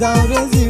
down as you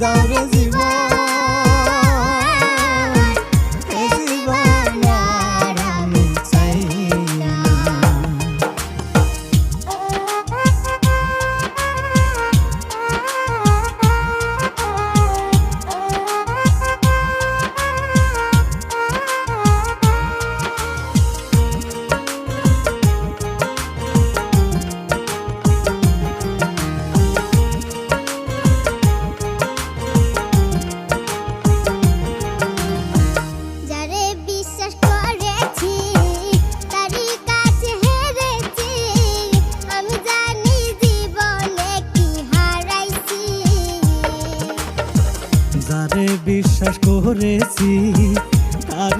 dar um benzinho যারে বিশ্বাস করেছি তার